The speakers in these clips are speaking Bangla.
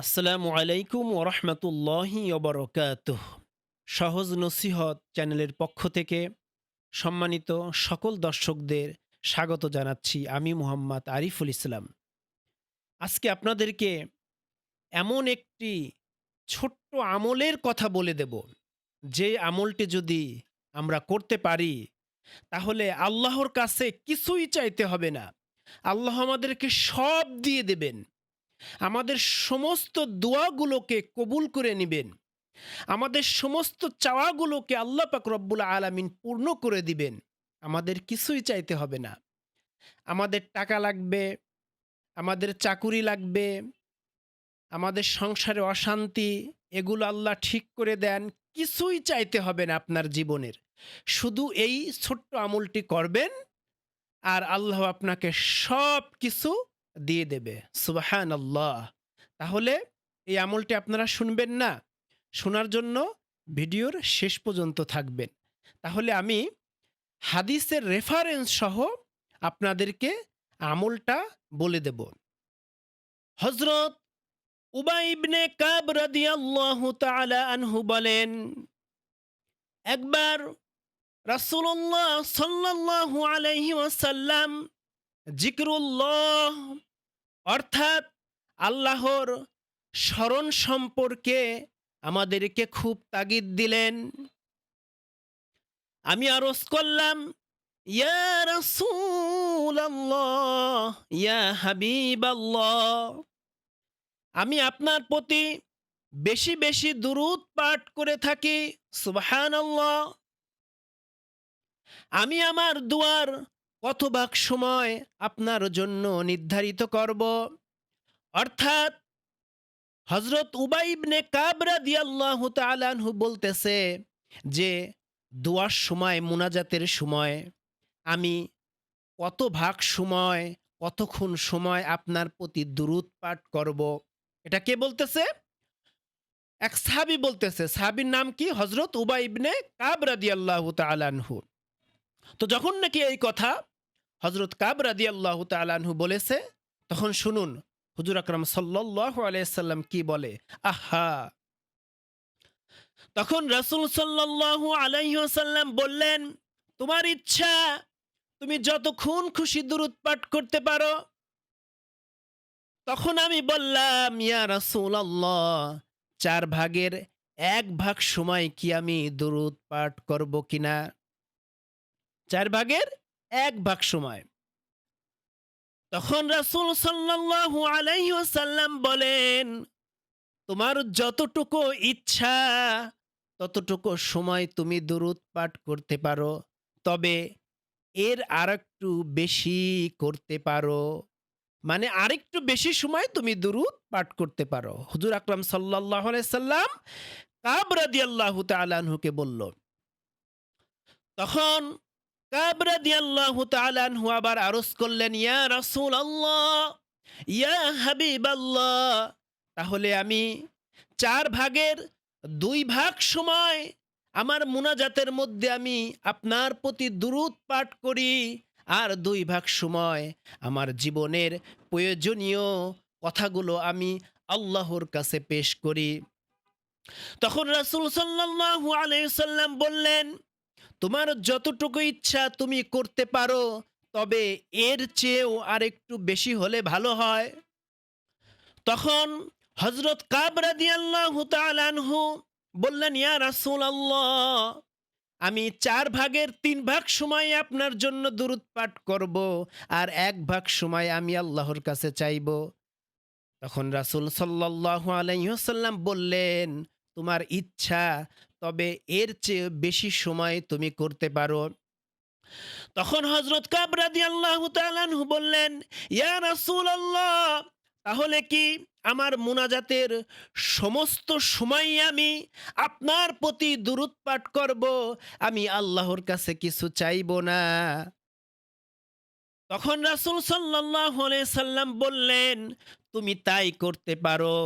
আসসালামু আলাইকুম ও ওরহমতুল্লাহি ওবরকাতুহ সহজ নসিহত চ্যানেলের পক্ষ থেকে সম্মানিত সকল দর্শকদের স্বাগত জানাচ্ছি আমি মোহাম্মদ আরিফুল ইসলাম। আজকে আপনাদেরকে এমন একটি ছোট্ট আমলের কথা বলে দেব। যে আমলটি যদি আমরা করতে পারি, তাহলে আল্লাহর কাছে কিছুই চাইতে হবে না। আল্লাহ আমাদেরকে সব দিয়ে দেবেন। আমাদের সমস্ত দোয়াগুলোকে কবুল করে নেবেন। আমাদের সমস্ত চাওয়াগুলোকে আল্লাহ পাক রব্বুল আলামিন পূর্ণ করে দিবেন। আমাদের কিছুই চাইতে হবে না। আমাদের টাকা লাগবে, আমাদের চাকুরি লাগবে, আমাদের সংসারে অশান্তি, এগুলো আল্লাহ ঠিক করে দেন, কিছুই চাইতে হবে না আপনার জীবনের। শুধু এই ছোট্ট আমলটি করবেন আর আল্লাহ আপনাকে সব কিছু দিয়ে দেবে। সুবাহান আল্লাহ তাহলে এই আমলটি আপনারা শুনবেন না। শোনার জন্য ভিডিওর শেষ পর্যন্ত থাকবেন। তাহলে আমি হাদিসের রেফারেন্স সহ আপনাদেরকে আমলটা বলে দেব। হজরত উবাইবনে কাব রাদিয়াল্লাহু তাআলা আনহু বলেন, একবার রাসূলুল্লাহ সাল্লাল্লাহু আলাইহি ওয়াসাল্লাম জিকরুল্লাহ অর্থাৎ আল্লাহর স্মরণ সম্পর্কে আমাদেরকে খুব তাগিদ দিলেন। আমি আরজ করলাম, ইয়া আমি আপনার প্রতি বেশি বেশি দুরূদ পাঠ করে থাকি, সুবহানাল্লাহ। আমি আমার দুয়ার কত সময় আপনার জন্য নির্ধারিত করব? অর্থাৎ হজরত উবাইবনে কাবরা দিয়াল্লাহ তালানহু বলতেছে যে, দোয়ার সময়, মুনাজাতের সময়, আমি কত ভাগ সময়, কতক্ষণ সময় আপনার প্রতি দুরুদ পাঠ করব? এটা কে বলতেছে? এক সাহাবি বলতেছে, সাহাবির নাম কি? হজরত উবাইবনে কাবরা দিয়াল্লাহ তালানহু তো যখন নাকি এই কথা হজরত কাব রাদি আল্লাহ তালানহু বলেছে, তখন শুনুন, হুজুর আকরাম সাল্লাহ আলাইসাল্লাম কি বলে? আহা! তখন রাসুল সাল্লাহ আলাইসাল্লাম বললেন, তোমার ইচ্ছা, তুমি যতক্ষণ খুশি দূরত পাঠ করতে পারো। তখন আমি বললাম, ইয়া রাসুল আল্লাহ চার ভাগের এক ভাগ সময় কি আমি দূরত পাঠ করব কিনা? চার ভাগের এক ভাগ সময়। তখন রাসুল সাল্লাল্লাহু আলাইহি ওয়াসাল্লাম বলেন, তোমার যতটুকু ইচ্ছা, ততটুকু সময় তুমি দুরুদ পাঠ করতে পারো। তবে এর আরেকটু বেশি করতে পারো। মানে আরেকটু বেশি সময় তুমি দুরুদ পাঠ করতে পারো। হুজুর আকরাম আলাইহি সাল্লাম কাব রাদিয়াল্লাহু তাআলা আনহুকে বলল, তখন আবার আরজ করলেন, ইয়া রাসূলুল্লাহ, ইয়া হাবিবাল্লাহ, তাহলে আমি চার ভাগের দুই ভাগ সময় আমার মুনাজাতের মধ্যে আমি আপনার প্রতি দুরুদ পাঠ করি, আর দুই ভাগ সময় আমার জীবনের প্রয়োজনীয় কথাগুলো আমি আল্লাহর কাছে পেশ করি। তখন রাসূল সাল্লাল্লাহু আলাইহি সাল্লাম বললেন তোমার যতটুকু ইচ্ছা তুমি করতে পারো, তবে এর চেয়েও আর একটু বেশি হলে ভালো হয়। তখন হজরত কাবরা দিয়াল্লাহু তাআলাহু বললেন, ইয়া রাসূল আল্লাহ আমি চার ভাগের তিন ভাগ সময় আপনার জন্য দুরুদ পাঠ করব আর এক ভাগ সময় আমি আল্লাহর কাছে চাইব। তখন রাসূল সাল্লাল্লাহু আলাইহি ওয়াসাল্লাম বললেন তোমার ইচ্ছা, তবে এর চেয়ে বেশি সময় তুমি করতে পারো। তখন হজরত কাবরাদি আল্লাহ বললেন তাহলে কি আমার মুনাজাতের সমস্ত সময় আমি আপনার প্রতি দুরুদ পাঠ করব? আমি আল্লাহর কাছে কিছু চাইব না। তখন রাসূল আলাইহি সাল্লাম বললেন, তুমি তাই করতে পারো।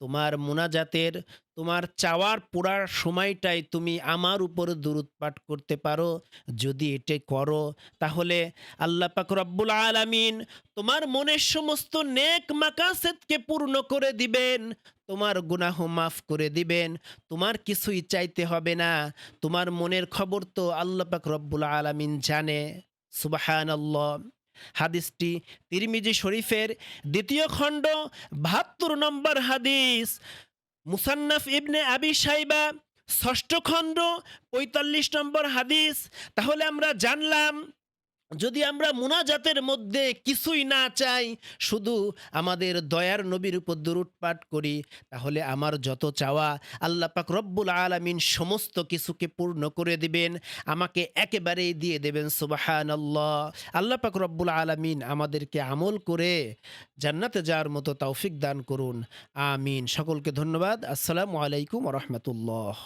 তোমার মুনাজাতের, তোমার চাওয়ার পুরার সময়টাই তুমি আমার উপর দূরত পাঠ করতে পারো। যদি এটা করো, তাহলে আল্লাহ পাক রব্বুল আলামিন তোমার মনের সমস্ত নেক মাকাসেদকে পূর্ণ করে দিবেন, তোমার গুনাহ মাফ করে দিবেন, তোমার কিছুই চাইতে হবে না। তোমার মনের খবর তো আল্লাহ পাক রব্বুল আলামিন জানে। সুবাহানাল্লাহ। হাদিসটি তিরমিজি শরীফের দ্বিতীয় খণ্ড, বাহাত্তর নম্বর হাদিস। মুসান্নাফ ইবনে আবি সাইবা ষষ্ঠ খণ্ড, পঁয়তাল্লিশ নম্বর হাদিস। তাহলে আমরা জানলাম যদি আমরা মুনাজাতের মধ্যে কিছুই না চাই, শুধু আমাদের দয়ার নবীর উপর দরুদ পাঠ করি, তাহলে আমার যত চাওয়া আল্লাহ পাক রব্বুল আলামিন সমস্ত কিছুকে পূর্ণ করে দিবেন, আমাকে একেবারেই দিয়ে দেবেন সুবাহান আল্লাহ আল্লাহ পাক রব্বুল আলামিন আমাদেরকে আমল করে জান্নাতে যাওয়ার মতো তৌফিক দান করুন। আমিন। সকলকে ধন্যবাদ। আসসালামু আলাইকুম রহমতুল্লাহ।